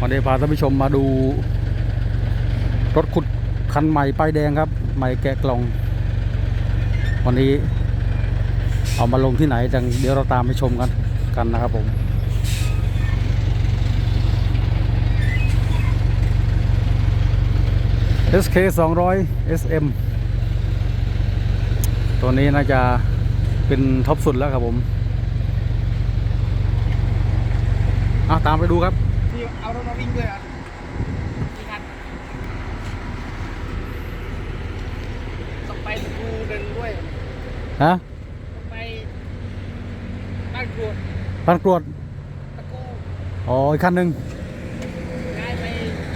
วันนี้พาท่านผู้ชมมาดู รถขุดคันใหม่ป้ายแดงครับ ใหม่แกะกล่อง วันนี้ เอามาลงที่ไหนจังเดี๋ยวเราตามไปชมกันกันนะครับผม SK 200 SM ตัวนี้น่าจะเป็นท็อปสุดแล้วครับผมอะตามไปดูครับ เอารถมาวิ่งด้วยอะกี่คันต้องไปกูเดินด้วยฮะต้องไปบ้านกรวดปันกรวดตะกูอ๋ออีกคันหนึ่งย้ายไป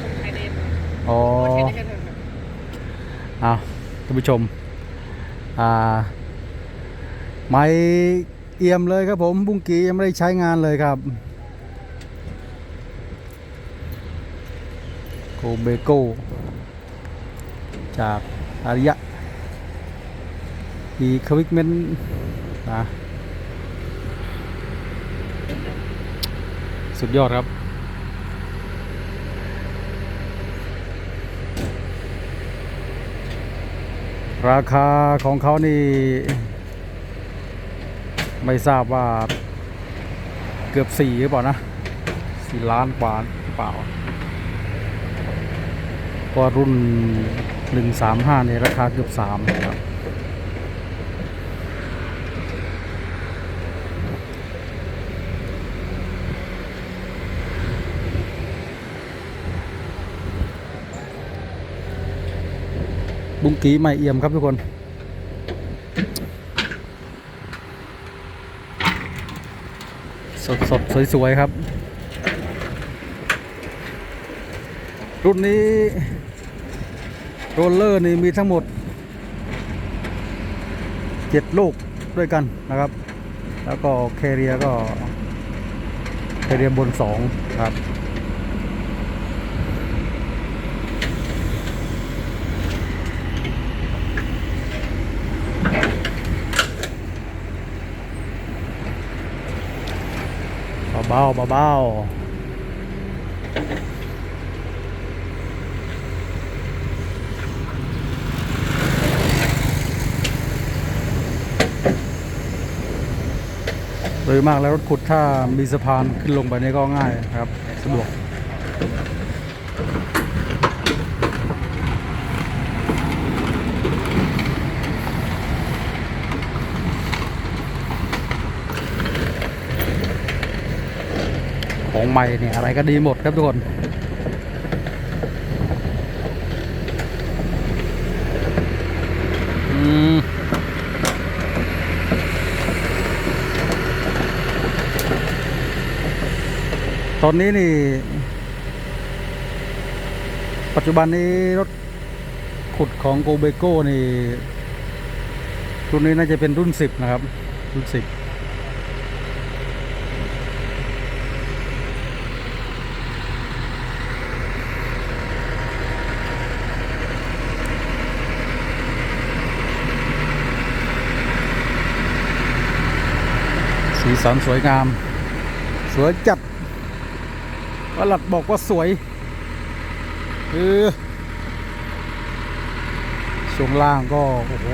ชมชายแดนอ๋อโอ้ใช้ได้แค่นั้นครับอะท่านผู้ชม อ่า ไม้เอี่ยมเลยครับผมบุ้งกียังไม่ได้ใช้งานเลยครับ โกเบโกจากอาริยะอีควิกเมนนะสุดยอดครับ ราคาของเขานี่ ไม่ทราบว่าเกือบสี่หรือเปล่านะสี่ล้านกว่าหรือเปล่า ก็รุ่นหนึ่งสามห้าในราคาเกือบสามครับบุ้งกีใหม่เอี่ยมครับทุกคนสดสดสวยสวยๆครับ รุ่นนี้ โรลเลอร์นี่มีทั้งหมดเจ็ดลูกด้วยกันนะครับ แล้วก็แคเรียก็แคเรียบนสองครับเบาๆเบาๆ ยมากแล้วรถขุดถ้ามีสะพานขึ้นลงไปนี่ก็ง่ายครับสะดวกของใหม่เนี่ยอะไรก็ดีหมดครับทุกคน ตอนนี้นี่ ปัจจุบันนี้รถขุดของโกเบโก้นี่ รุ่นนี้น่าจะเป็นรุ่น10นะครับ รุ่น10สีสันสวยงาม สวยจัด ประหลัดบอกว่าสวยเออช่วงล่างก็ โอ้โห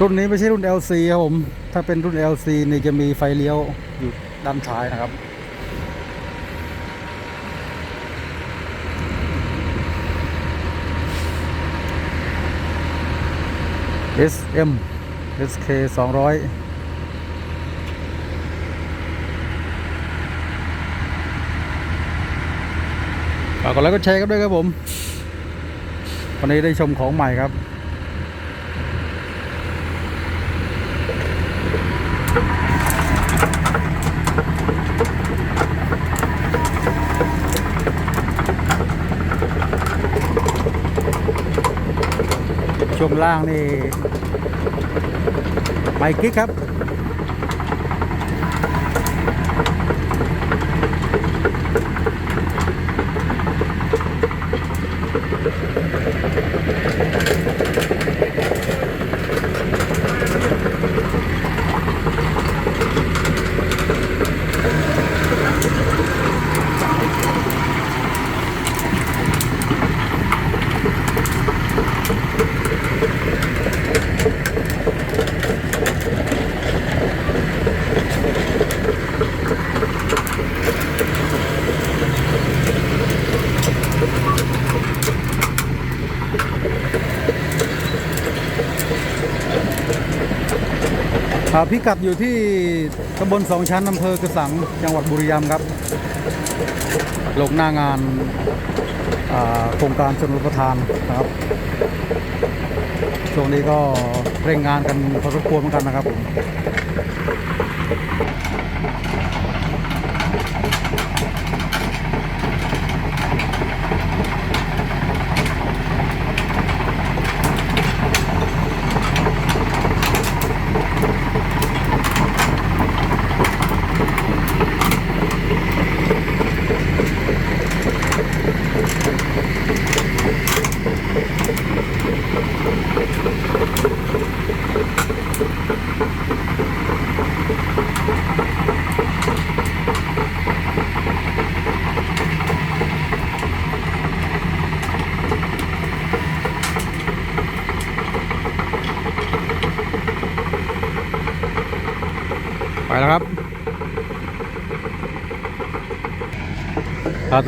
รุ่นนี้ไม่ใช่รุ่น LC ครับผม ถ้าเป็นรุ่น LC นี่จะมีไฟเลี้ยวอยู่ด้านท้ายนะครับ SM SK 200 ฝากกดไลค์กดแชร์กันด้วยครับผม วันนี้ได้ชมของใหม่ครับช่วงล่างนี่ไมค์กิ๊กครับ ครับพิกัดอยู่ที่ตำบลสองชั้นอำเภอกระสังจังหวัดบุรีรัมย์ครับ ลงหน้างานโครงการชนรับประทานนะครับ ช่วงนี้ก็เร่งงานกันพอสมควรเหมือนกันนะครับผม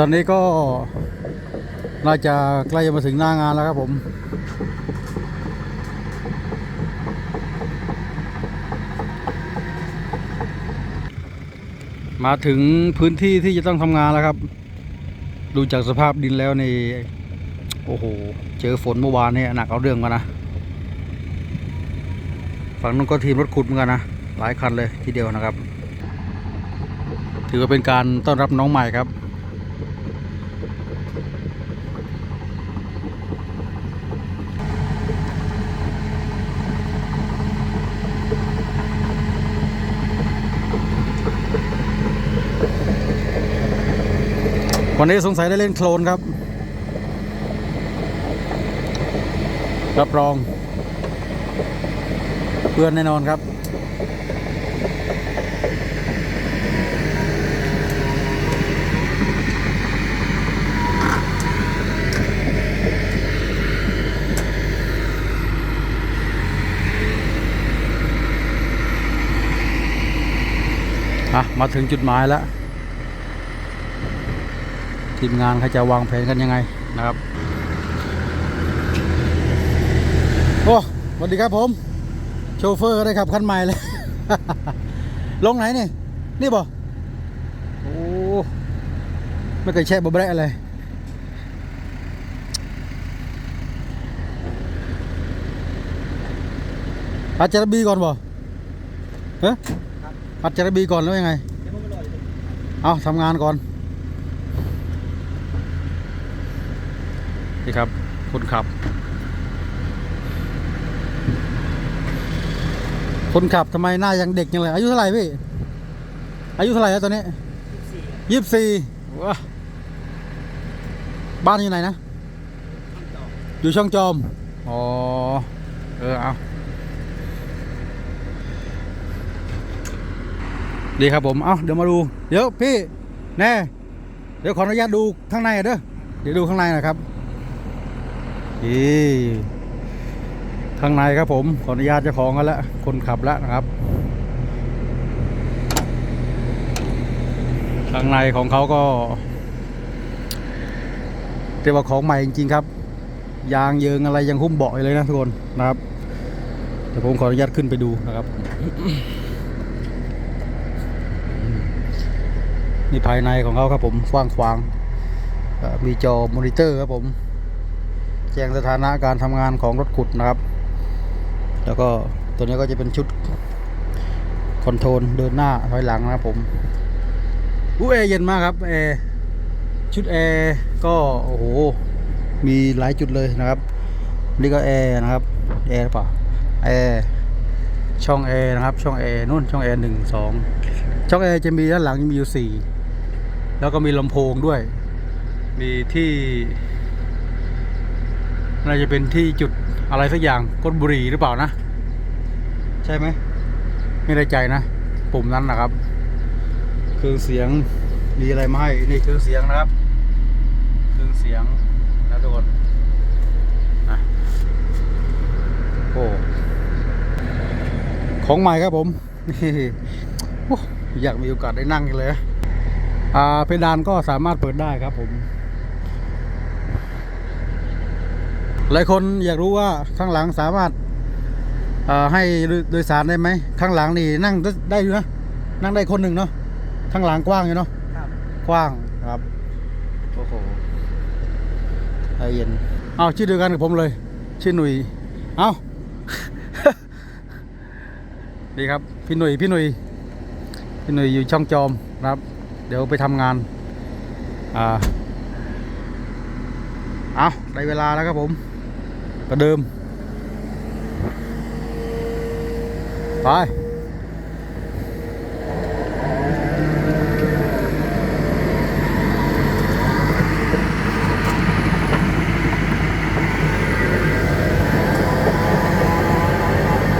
ตอนนี้ก็น่าจะใกล้จะมาถึงหน้างานแล้วครับผม มาถึงพื้นที่ที่จะต้องทำงานแล้วครับ ดูจากสภาพดินแล้วนี่โอ้โห เจอฝนเมื่อวานเนี่ยหนักเอาเรื่องมานะ ฝั่งนู้นก็ทีมรถขุดเหมือนกันนะ หลายคันเลยทีเดียวนะครับ ถือว่าเป็นการต้อนรับน้องใหม่ครับ วันนี้สงสัยได้เล่นโคลนครับ รับรอง เพื่อนแน่นอนครับ อะ มาถึงจุดหมายแล้ว ทีมงานเขาจะวางแผนกันยังไงนะครับโอ้สวัสดีครับผม โชเฟอร์ก็ได้ขับคันใหม่เลย ลงไหนนี่ นี่บ่โอ้ไม่เคยแช่บะแบะอะไรอัดจารบีก่อนบ่เฮ้ยอัดจารบีก่อนแล้วยังไง เอาทำงานก่อน นี่ครับคนขับ คนขับทำไมหน้ายังเด็กยังเลยอายุเท่าไหร่พี่ อายุเท่าไหร่แล้วตอนนี้ยี่สิบสี่บ้านอยู่ไหนนะ อยู่ช่องจอม อ๋อ เออ เอาดีครับผม เอาเดี๋ยวมาดู เดี๋ยวพี่ แน่ เดี๋ยวขออนุญาตดูข้างในเด้อ เดี๋ยวดูข้างในนะครับ นี่ข้างในครับผม ขออนุญาตเจ้าของกันแล้ว คนขับแล้วนะครับ ข้างในของเขาก็เรียกว่าของใหม่จริงๆครับ ยางเยิงอะไรยังหุ้มเบาะเลยนะทุกคนนะครับเดี๋ยวผมขออนุญาตขึ้นไปดูนะครับ นี่ภายในของเขาครับผมกว้างขวาง มีจอมอนิเตอร์ครับผม แจ้งสถานะการทำงานของรถขุดนะครับ แล้วก็ตัวนี้ก็จะเป็นชุดคอนโทรลเดินหน้าถอยหลังนะครับผมอู้แอร์เย็นมากครับแอร์ชุดแอร์ก็โอ้โหมีหลายจุดเลยนะครับนี่ก็แอร์นะครับแอร์หรือเปล่าแอร์ช่องแอร์นะครับ ช่องแอร์นู่นช่องแอร์หนึ่งสองช่องแอร์จะมีด้านหลังมีอยู่สี่แล้วก็มีลำโพงด้วย มีที่ น่าจะเป็นที่จุดอะไรสักอย่างก้นบุรีหรือเปล่านะ ใช่ไหมไม่ได้ใจนะ ปุ่มนั้นนะครับ คือเสียงมีอะไรมาให้นี่คือเสียงนะครับคือเสียงนะทุกคนนะโอ้ของใหม่ครับผมนี่อยากมีโอกาสได้นั่งเลยอ่าเพดานก็สามารถเปิดได้ครับผม หลายคนอยากรู้ว่าข้างหลังสามารถให้โดยสารได้ไหม ข้างหลังนี่นั่งได้อยู่นะนั่งได้คนหนึ่งเนาะข้างหลังกว้างอยู่เนาะกว้างครับโอ้โหใจเย็นเอาชื่อเดียวกันกับผมเลย ชื่อหนุ่ยเอาดีครับพี่หนุ่ยพี่หนุ่ยพี่หนุ่ยอยู่ช่องจอมครับ เดี๋ยวไปทำงานอ่าเอาได้เวลาแล้วครับผม ประเดิม ไป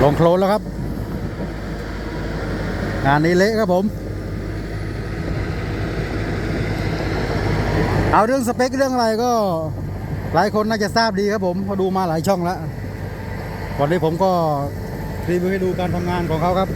ลงโคลนแล้วครับ งานนี้เละครับผม เอาเรื่องสเปคเรื่องอะไรก็ หลายคนน่าจะทราบดีครับผมเพราะดูมาหลายช่องแล้ววันนี้ผมก็รีวิวให้ดูการทำงานของเขาครับ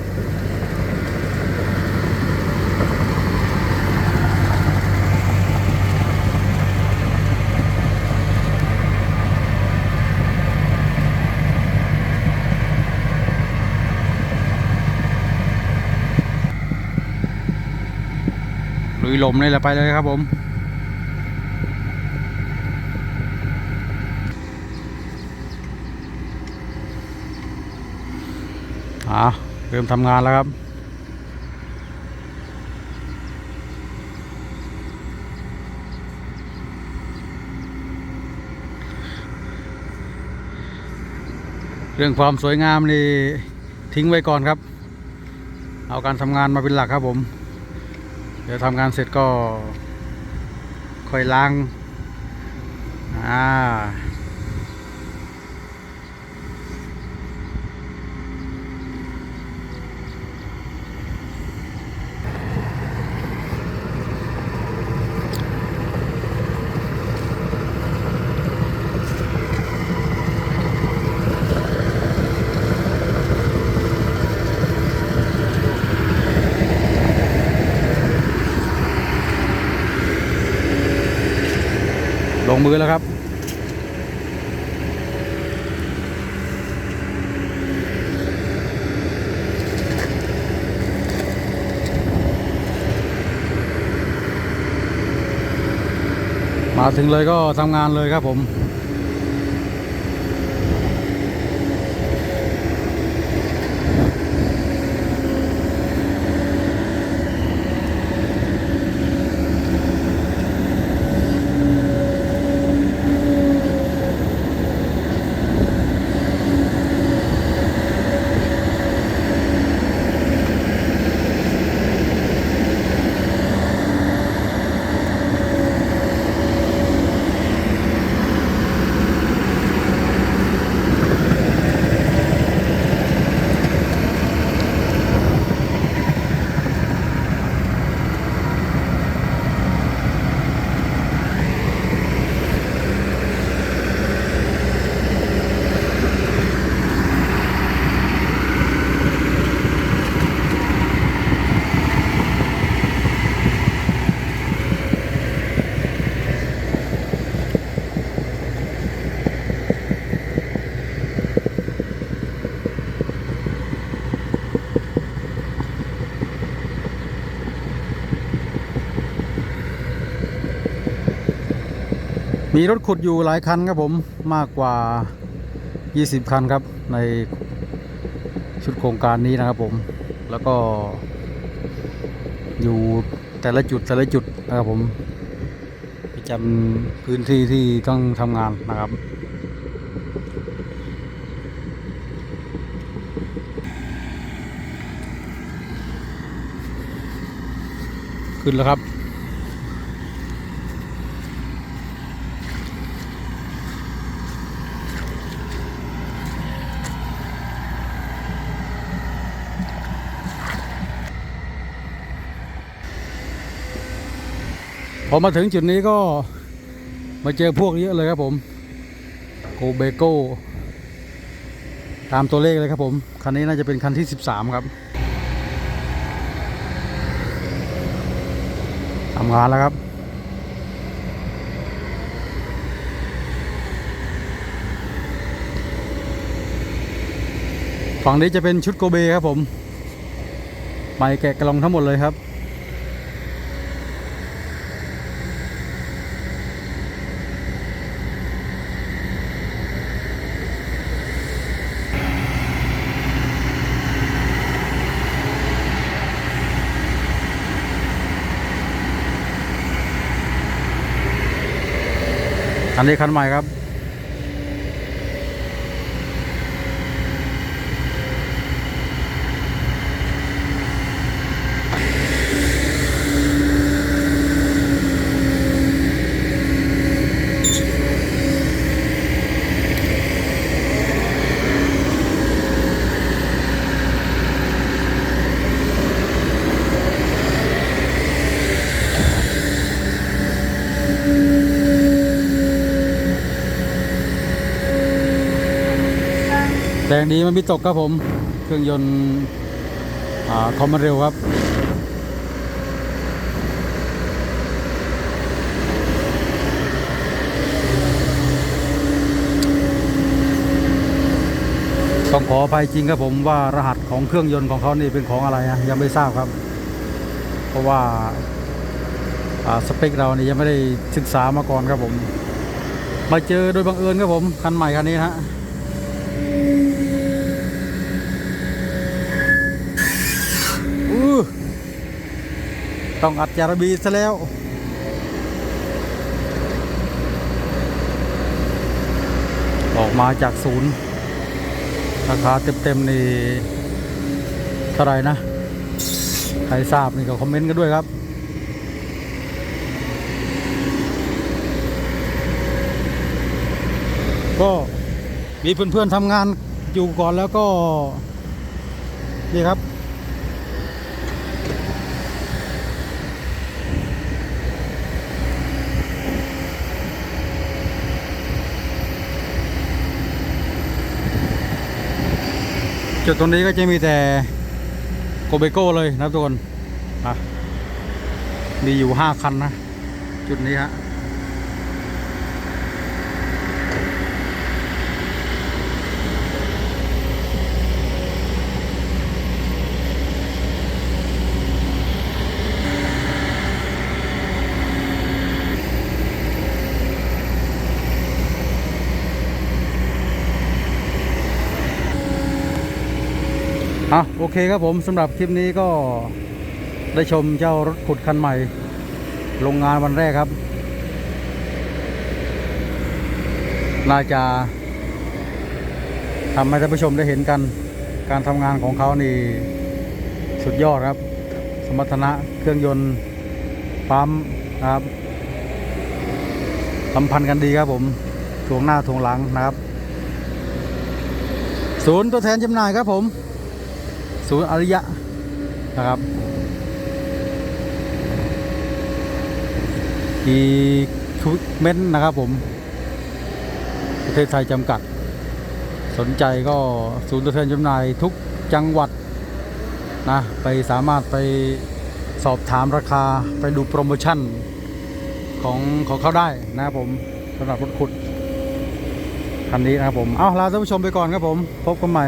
ลุยลมนี่แหละไปเลยครับผม อ่า เริ่มทำงานแล้วครับ เรื่องความสวยงามนี่ทิ้งไว้ก่อนครับ เอาการทำงานมาเป็นหลักครับผม เดี๋ยวทำงานเสร็จก็ค่อยล้าง อ่า งมือแล้วครับ มาถึงเลยก็ทำงานเลยครับผม มีรถขุดอยู่หลายคันครับผมมากกว่า 20 คันครับในชุดโครงการนี้นะครับผมแล้วก็ อยู่แต่ละจุดแต่ละจุดนะครับผมประจำพื้นที่ที่ต้องทำงานนะครับขึ้นแล้วครับ พอมาถึงจุดนี้ก็มาเจอพวกเยอะเลยครับผมโกเบโก้ตามตัวเลขเลยครับผม คันนี้น่าจะเป็นคันที่ 13 ครับทำงานแล้วครับ ฝั่งนี้จะเป็นชุดโกเบครับผมใหม่แกะกระลองทั้งหมดเลยครับ อันนี้คันใหม่ครับ รงดีมันมีตกครับผม เครื่องยนต์อ่าคอมมันเร็วครับต้องขออภัยจริงครับผมว่ารหัสของเครื่องยนต์ของเขานี่เป็นของอะไรนะยังไม่ทราบครับ เพราะว่าสเปคเรานี่ยังไม่ได้ศึกษามาก่อนครับผม มาเจอโดยบังเอิญครับผมคันใหม่คันนี้นะฮะ อู้ ต้องอัดจารบีซะแล้ว ออกมาจากศูนย์ ราคาเต็มๆนี่เท่าไรนะ ใครทราบนี่ก็คอมเมนต์กันด้วยครับก็มีเพื่อนๆทำงานอยู่ก่อนแล้วก็ นี่ครับ จุดตรงนี้ก็จะมีแต่โกเบโก้เลยนะทุกคนมีอยู่ห้าคันนะ จุดนี้ฮะ อะโอเคครับผมสำหรับคลิปนี้ก็ได้ชมเจ้ารถขุดคันใหม่โรงงานวันแรกครับ น่าจะทำให้ท่านผู้ชมได้เห็นกัน การทำงานของเขานี่สุดยอดครับ สมรรถนะเครื่องยนต์ปั๊มครับสัมพันธ์กันดีครับผมถ่วงหน้าถ่วงหลังนะครับ ศูนย์ตัวแทนจำหน่ายครับผม ศูนย์อริยะนะครับ อีคุเมนนะครับผม ประเทศไทยจำกัด สนใจก็ศูนย์ตัวแทนจำหน่ายทุกจังหวัดนะไปสามารถไปสอบถามราคาไปดูโปรโมชั่นของของเขาได้นะครับผมสำหรับรถขุดคันนี้นะครับผม เอาลาท่านผู้ชมไปก่อนครับผม พบกันใหม่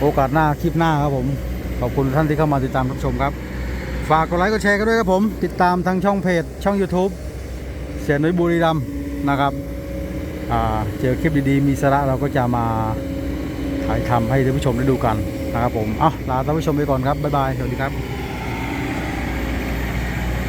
โอกาสหน้าคลิปหน้าครับผม ขอบคุณท่านที่เข้ามาติดตามรับชมครับ ฝากกดไลค์กดแชร์กันด้วยครับผม ติดตามทางช่องเพจ ช่อง YouTube เสียนุ้ยบุรีรัมนะครับเจอคลิปดีๆ มีสาระเราก็จะมาถ่ายทำให้ท่านผู้ชมได้ดูกันนะครับผม เอ้าลาท่านผู้ชมไปก่อนครับ บ๊ายบาย สวัสดีครับ